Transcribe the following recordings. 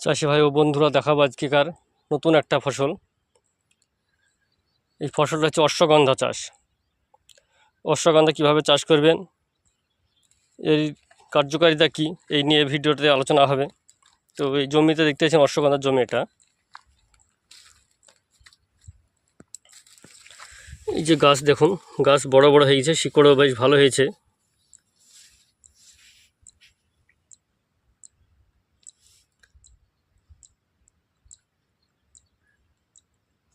চাষি ভাই ও বন্ধুরা দেখাবো আজকেকার নতুন একটা ফসল। এই ফসলটা হচ্ছে অশ্বগন্ধা চাষ। অশ্বগন্ধা কীভাবে চাষ করবেন, এর কার্যকারিতা কি, এই নিয়ে ভিডিওতে আলোচনা হবে। তো এই জমিতে দেখতে পাচ্ছেন অশ্বগন্ধার জমি এটা। এই যে গাছ দেখুন, গাছ বড় বড় হয়েছে, শিকড়ও বেশ ভালো হয়েছে।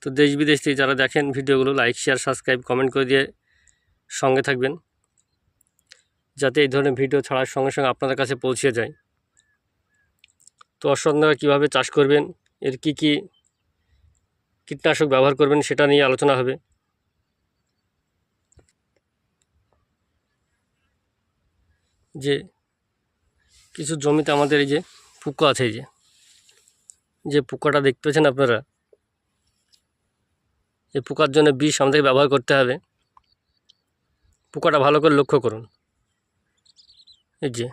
তো দেশ বিদেশ থেকে যারা দেখেন ভিডিওগুলো লাইক শেয়ার সাবস্ক্রাইব কমেন্ট করে দিয়ে সঙ্গে থাকবেন। যাতে এই ধরনের ভিডিও ছাড়ার সঙ্গে সঙ্গে আপনাদের কাছে পৌঁছে যায়। তো অশ্বগন্ধা কীভাবে চাষ করবেন, এর কি কি কীটনাশক ব্যবহার করবেন সেটা নিয়ে আলোচনা হবে। যে কিছু জমিতে আমাদের এই যে পোকা আছে, এই যে যে পোকাটা দেখতে পাচ্ছেন আপনারা এই পোকার জন্য বিষ আমাদেরকে ব্যবহার করতে হবে। পোকাটা ভালো করে লক্ষ্য করুন। এই যে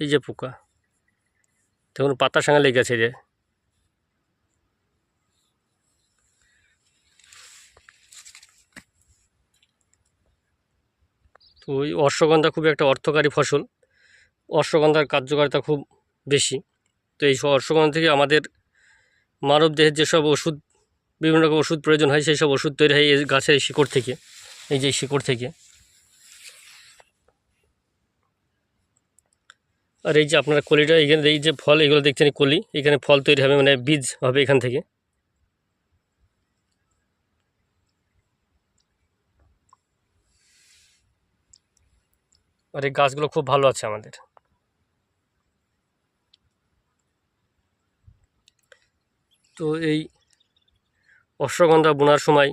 এই যে পোকা। দেখুন, পাতার সঙ্গে লেগে এই যে। তো ওই অশ্বগন্ধা খুবই একটা অর্থকারী ফসল। অশ্বগন্ধার কার্যকারিতা খুব বেশি। তো এই অশ্বগন্ধা থেকে আমাদের মানব দেহের যেসব ওষুধ বিভিন্ন রকম ওষুধ প্রয়োজন হয়, সেই সব ওষুধ তৈরি হয় এই গাছের শিকড় থেকে। এই যে শিকড় থেকে। আর এই যে আপনারা কলিটা, এখানে এই যে ফল, এগুলো দেখছেন কলি, এখানে ফল তৈরি হবে মানে বীজ হবে এখান থেকে। আর এই গাছগুলো খুব ভালো আছে আমাদের। তো এই অশ্বগন্ধা বোনার সময়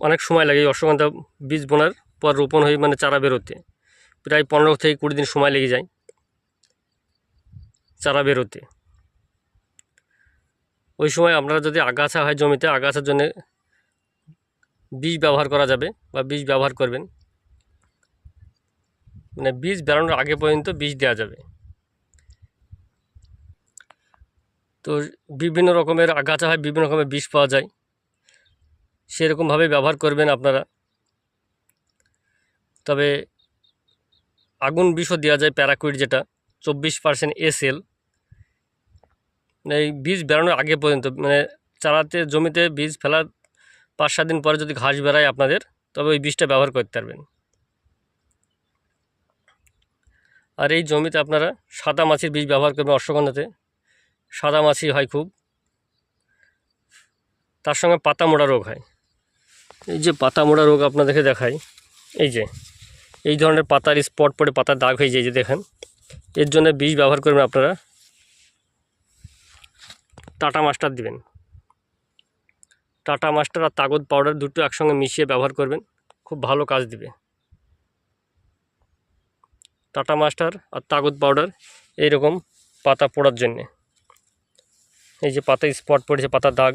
অনেক সময় লাগে অশ্বগন্ধা বীজ বোনার পর রোপণ হয়ে মানে চারা বেরোতে। প্রায় পনেরো থেকে কুড়ি দিন সময় লেগে যায় চারা বেরোতে। ওই সময় আপনারা যদি আগাছা হয় জমিতে, আগাছার জন্য বীজ ব্যবহার করা যাবে বা বীজ ব্যবহার করবেন। মানে বীজ বেরোনোর আগে পর্যন্ত বীজ দেওয়া যাবে। তো বিভিন্ন রকমের আগাছা হয়, বিভিন্ন রকমের বিষ পাওয়া যায়। সেরকমভাবে ব্যবহার করবেন আপনারা। তবে আগুন বিষও দেওয়া যায় প্যারাকুইড যেটা, চব্বিশ পার্সেন্ট এসএল। এই বীজ বেরোনোর আগে পর্যন্ত মানে চারাতে, জমিতে বীজ ফেলার পাঁচ সাত দিন পরে যদি ঘাস বেরায় আপনাদের, তবে ওই বীজটা ব্যবহার করতে পারবেন। আর এই জমিতে আপনারা সাদা মাছির বীজ ব্যবহার করবেন অশ্বগন্ধাতে। সাদা মাছি হয় খুব। তার সঙ্গে পাতা মোড়া রোগ হয়। এই যে পাতা মোড়া রোগ আপনাদেরকে দেখাই, এই যে, এই ধরনের পাতার স্পট পড়ে পাতার দাগ হয়ে যায় যে দেখেন। এর জন্য বিষ ব্যবহার করবেন আপনারা। টাটা মাস্টার দিবেন। টাটা মাস্টার আর তাগদ পাউডার দুটো একসঙ্গে মিশিয়ে ব্যবহার করবেন, খুব ভালো কাজ দিবে। টাটা মাস্টার আর তাগদ পাউডার এইরকম পাতা পোড়ার জন্যে। এই যে পাতায় স্পট পড়েছে পাতার দাগ।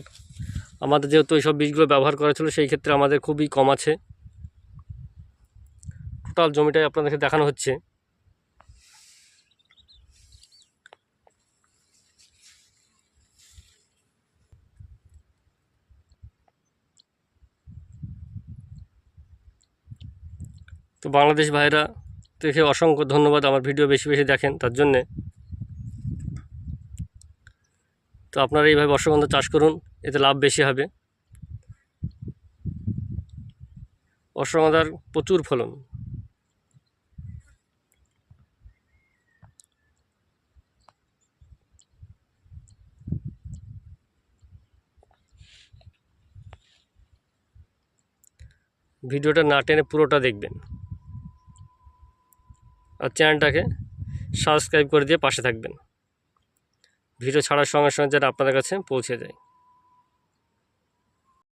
আমাদের যেহেতু এইসব বীজগুলো ব্যবহার করা ছিল, সেই ক্ষেত্রে আমাদের খুবই কম আছে। টোটাল জমিটাই আপনাদেরকে দেখানো হচ্ছে। তো বাংলাদেশ ভাইরা দেখে অসংখ্য ধন্যবাদ, আমার ভিডিও বেশি বেশি দেখেন, তার জন্যে। তো আপনারা এইভাবে অশ্বগন্ধা চাষ করুন, এতে লাভ বেশি হবে। অশ্বগন্ধার প্রচুর ফলন। ভিডিওটা না টেনে পুরোটা দেখবেন। আর চ্যানেলটাকে সাবস্ক্রাইব করে দিয়ে পাশে থাকবেন। ভিডিও ছাড়ার সঙ্গে সঙ্গে যেটা আপনাদের কাছে পৌঁছে যায়।